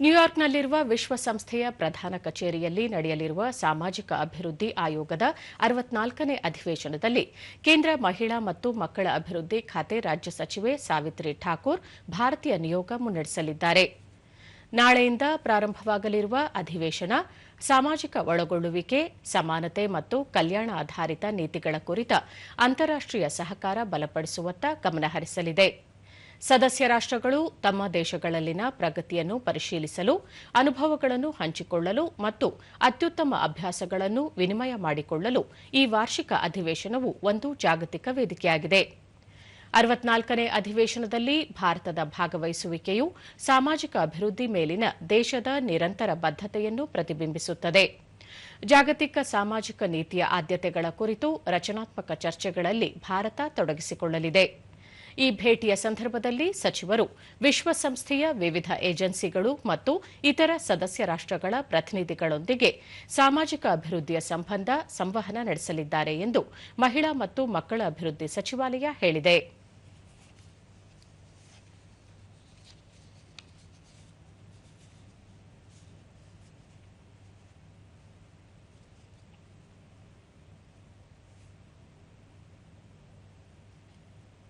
ನ್ಯೂಯಾರ್ಕ್ನಲ್ಲಿರುವ ವಿಶ್ವಸಂಸ್ಥೆಯ ಪ್ರಧಾನ ಕಚೇರಿಯಲ್ಲಿ ನಡೆಯಲಿರುವ ಸಾಮಾಜಿಕ ಅಭಿವೃದ್ಧಿ ಆಯೋಗದ ಅರವತ್ನಾಲ್ಕನೇ ಅಧಿವೇಶನದಲ್ಲಿ ಕೇಂದ್ರ ಮಹಿಳಾ ಮತ್ತು ಮಕ್ಕಳ ಅಭಿವೃದ್ಧಿ ಖಾತೆ ರಾಜ್ಯ ಸಚಿವೆ ಸಾವಿತ್ರಿ ಠಾಕೂರ್ ಭಾರತೀಯ ನಿಯೋಗ ಮುನ್ನಡೆಸಲಿದ್ದಾರೆ. ನಾಳೆಯಿಂದ ಪ್ರಾರಂಭವಾಗಲಿರುವ ಅಧಿವೇಶನ ಸಾಮಾಜಿಕ ಒಳಗೊಳ್ಳುವಿಕೆ, ಸಮಾನತೆ ಮತ್ತು ಕಲ್ಯಾಣ ಆಧಾರಿತ ನೀತಿಗಳ ಕುರಿತ ಅಂತಾರಾಷ್ಟೀಯ ಸಹಕಾರ ಬಲಪಡಿಸುವತ್ತ ಗಮನಹರಿಸಲಿದೆ. ಸದಸ್ಯ ರಾಷ್ಟಗಳು ತಮ್ಮ ದೇಶಗಳಲ್ಲಿನ ಪ್ರಗತಿಯನ್ನು ಪರಿಶೀಲಿಸಲು, ಅನುಭವಗಳನ್ನು ಹಂಚಿಕೊಳ್ಳಲು ಮತ್ತು ಅತ್ಯುತ್ತಮ ಅಭ್ಯಾಸಗಳನ್ನು ವಿನಿಮಯ ಮಾಡಿಕೊಳ್ಳಲು ಈ ವಾರ್ಷಿಕ ಅಧಿವೇಶನವು ಒಂದು ಜಾಗತಿಕ ವೇದಿಕೆಯಾಗಿದೆ. ಅರವತ್ನಾಲ್ಕನೇ ಅಧಿವೇಶನದಲ್ಲಿ ಭಾರತದ ಭಾಗವಹಿಸುವಿಕೆಯು ಸಾಮಾಜಿಕ ಅಭಿವೃದ್ಧಿ ಮೇಲಿನ ದೇಶದ ನಿರಂತರ ಬದ್ಧತೆಯನ್ನು ಪ್ರತಿಬಿಂಬಿಸುತ್ತದೆ. ಜಾಗತಿಕ ಸಾಮಾಜಿಕ ನೀತಿಯ ಆದ್ಯತೆಗಳ ಕುರಿತು ರಚನಾತ್ಮಕ ಚರ್ಚೆಗಳಲ್ಲಿ ಭಾರತ ತೊಡಗಿಸಿಕೊಳ್ಳಲಿದೆ. ಈ ಭೇಟಿಯ ಸಂದರ್ಭದಲ್ಲಿ ಸಚಿವರು ವಿಶ್ವಸಂಸ್ಥೆಯ ವಿವಿಧ ಏಜೆನ್ಸಿಗಳು ಮತ್ತು ಇತರ ಸದಸ್ಯ ರಾಷ್ಟಗಳ ಪ್ರತಿನಿಧಿಗಳೊಂದಿಗೆ ಸಾಮಾಜಿಕ ಅಭಿವೃದ್ಧಿಯ ಸಂಬಂಧ ಸಂವಹನ ನಡೆಸಲಿದ್ದಾರೆ ಎಂದು ಮಹಿಳಾ ಮತ್ತು ಮಕ್ಕಳ ಅಭಿವೃದ್ಧಿ ಸಚಿವಾಲಯ ಹೇಳಿದೆ.